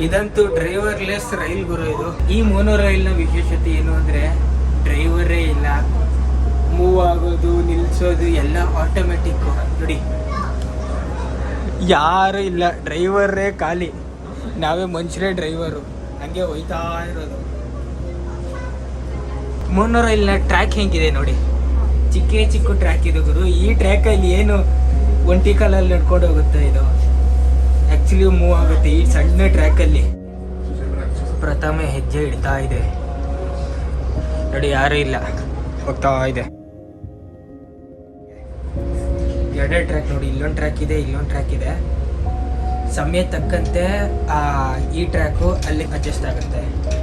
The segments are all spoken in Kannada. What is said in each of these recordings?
ಇದಂತೂ ಡ್ರೈವರ್ಲೆಸ್ ರೈಲ್ ಗುರು ಇದು. ಈ ಮೋನೋ ರೈಲ್ನ ವಿಶೇಷತೆ ಏನು ಅಂದ್ರೆ ಡ್ರೈವರೇ ಇಲ್ಲ. ಮೂವ್ ಆಗೋದು, ನಿಲ್ಸೋದು ಎಲ್ಲ ಆಟೋಮೆಟಿಕ್ ನೋಡಿ. ಯಾರು ಇಲ್ಲ ಡ್ರೈವರೇ ಖಾಲಿ. ನಾವೇ ಮನುಷ್ಯರೇ ಡ್ರೈವರು ಹಂಗೆ ಹೋಯ್ತಾ ಇರೋದು. ಮೋನೋ ರೈಲ್ನ ಟ್ರ್ಯಾಕ್ ಹೆಂಗಿದೆ ನೋಡಿ. ಚಿಕ್ಕ ಚಿಕ್ಕ ಟ್ರ್ಯಾಕ್ ಇದು ಗುರು. ಈ ಟ್ರ್ಯಾಕಲ್ಲಿ ಏನು ಒಂಟಿ ಕಾಲಲ್ಲಿ ನಡ್ಕೊಂಡು ಹೋಗುತ್ತೆ ಇದು. ಆಕ್ಚುಲಿ ಮೂವ್ ಆಗುತ್ತೆ. ಈ ಸಣ್ಣ ಟ್ರ್ಯಾಕಲ್ಲಿ ಪ್ರಥಮ ಹೆಜ್ಜೆ ಇಡ್ತಾ ಇದೆ. ನೋಡಿ, ಯಾರೂ ಇಲ್ಲ. ಹೋಗ್ತಾ ಇದೆ. ಎರಡೇ ಟ್ರ್ಯಾಕ್ ನೋಡಿ, ಇಲ್ಲೊಂದು ಟ್ರ್ಯಾಕ್ ಇದೆ, ಇಲ್ಲೊಂದು ಟ್ರ್ಯಾಕ್ ಇದೆ. ಸಮಯ ತಕ್ಕಂತೆ, ಆ, ಈ ಟ್ರ್ಯಾಕು ಅಲ್ಲಿ ಅಡ್ಜಸ್ಟ್ ಆಗುತ್ತೆ.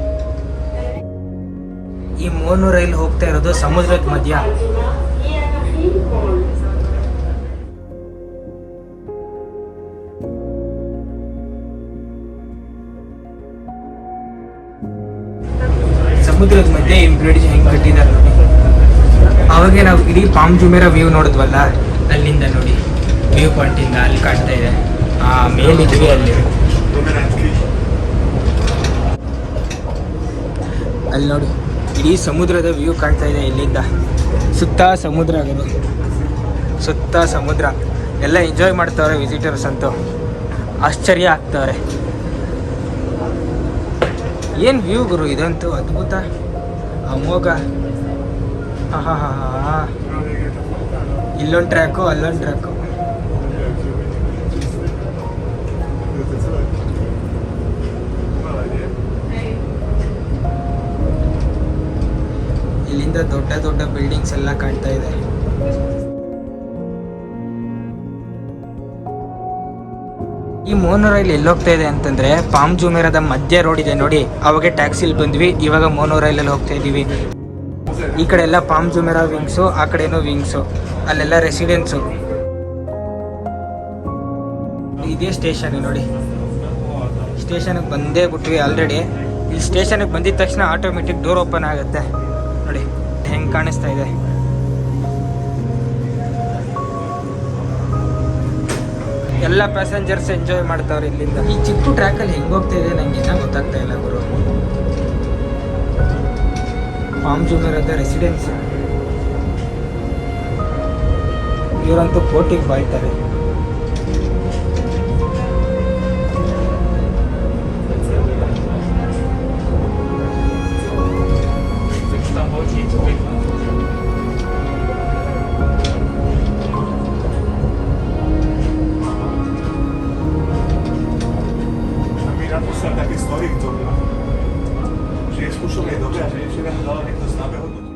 ಈ ಮೋನು ರೈಲ್ ಹೋಗ್ತಾ ಇರೋದು ಸಮುದ್ರದ ಮಧ್ಯ. ಸಮುದ್ರದ ಮಧ್ಯೆ ಈ ಬ್ರಿಡ್ಜ್ ಹೆಂಗ್ ಕಟ್ಟಿದ್ದಾರೆ ನೋಡಿ. ಅವಾಗೆ ನಾವು ಇಡೀ ಪಾಮ್ ಜುಮೇರ ವ್ಯೂ ನೋಡಿದ್ವಲ್ಲ, ಅಲ್ಲಿಂದ ನೋಡಿ. ವ್ಯೂ ಪಾಯಿಂಟ್ ಇಂದ ಅಲ್ಲಿ ಕಾಣ್ತಾ ಇದೆ. ಆ ಮೇಲಿದ್ವಿ ಅಲ್ಲಿ. ಅಲ್ಲಿ ನೋಡಿ, ಇಡೀ ಸಮುದ್ರದ ವ್ಯೂ ಕಾಣ್ತಾ ಇದೆ ಇಲ್ಲಿಂದ. ಸುತ್ತ ಸಮುದ್ರ ಆಗಿದೆ. ಸುತ್ತ ಸಮುದ್ರ. ಎಲ್ಲ ಎಂಜಾಯ್ ಮಾಡ್ತಾವ್ರೆ ವಿಸಿಟರ್ಸ್ ಅಂತೂ. ಆಶ್ಚರ್ಯ ಆಗ್ತವ್ರೆ. ಏನು ವ್ಯೂ ಗುರು ಇದಂತೂ ಅದ್ಭುತ. ಅಮೋಘ ಹಾ ಹಾ ಇಲ್ಲೊಂದು ಟ್ರ್ಯಾಕು ಅಲ್ಲೊಂದು ಟ್ರ್ಯಾಕು ಇಲ್ಲಿಂದ ದೊಡ್ಡ ದೊಡ್ಡ ಬಿಲ್ಡಿಂಗ್ಸ್ ಎಲ್ಲ ಕಾಣ್ತಾ ಇದೆ. ಈ ಮೋನೋ ರೈಲ್ ಎಲ್ಲೋಗ್ತಾ ಇದೆ ಅಂತಂದ್ರೆ ಪಾಮ್ ಜುಮೇರದ ಮಧ್ಯ ರೋಡ್ ಇದೆ ನೋಡಿ. ಅವಾಗ ಟ್ಯಾಕ್ಸಿಲಿ ಬಂದ್ವಿ, ಇವಾಗ ಮೋನೋ ಅಲ್ಲಿ ಹೋಗ್ತಾ ಇದೀವಿ. ಈ ಕಡೆ ಎಲ್ಲ ಪಾಮ್ ಜುಮೇರಾ ವಿಂಗ್ಸು ಆ ಕಡೆನೂ ವಿಂಗ್ಸು ಅಲ್ಲೆಲ್ಲ ರೆಸಿಡೆನ್ಸು ಇದೇ ಸ್ಟೇಷನ್ ನೋಡಿ. ಸ್ಟೇಷನ್ಗೆ ಬಂದೇ ಬಿಟ್ವಿ ಆಲ್ರೆಡಿ ಇಲ್ಲಿ ಸ್ಟೇಷನ್ಗೆ ಬಂದಿದ ತಕ್ಷಣ ಆಟೋಮೆಟಿಕ್ ಡೋರ್ ಓಪನ್ ಆಗುತ್ತೆ. ನೋಡಿ, ಹೆಂಗೆ ಕಾಣಿಸ್ತಾ ಇದೆ. ಎಲ್ಲ ಪ್ಯಾಸೆಂಜರ್ಸ್ ಎಂಜಾಯ್ ಮಾಡ್ತಾವ್ರೆ ಇಲ್ಲಿಂದ. ಈ ಚಿಕ್ಕ ಟ್ರ್ಯಾಕಲ್ಲಿ ಹೆಂಗೆ ಹೋಗ್ತಾ ಇದೆ ನಂಗೆ ಇನ್ನೂ ಗೊತ್ತಾಗ್ತಾ ಇಲ್ಲ ಗುರು. ಫಾಮ್ ಜೂನಿಯರ್ ರೆಸಿಡೆನ್ಸ್ ಇವರಂತೂ ಕೋಟಿಗೆ ಬಾಯ್ತಾರೆ. stojí k tomu, že je v skúšovnej dobe a že je všetko dala niekto z nábehodnú.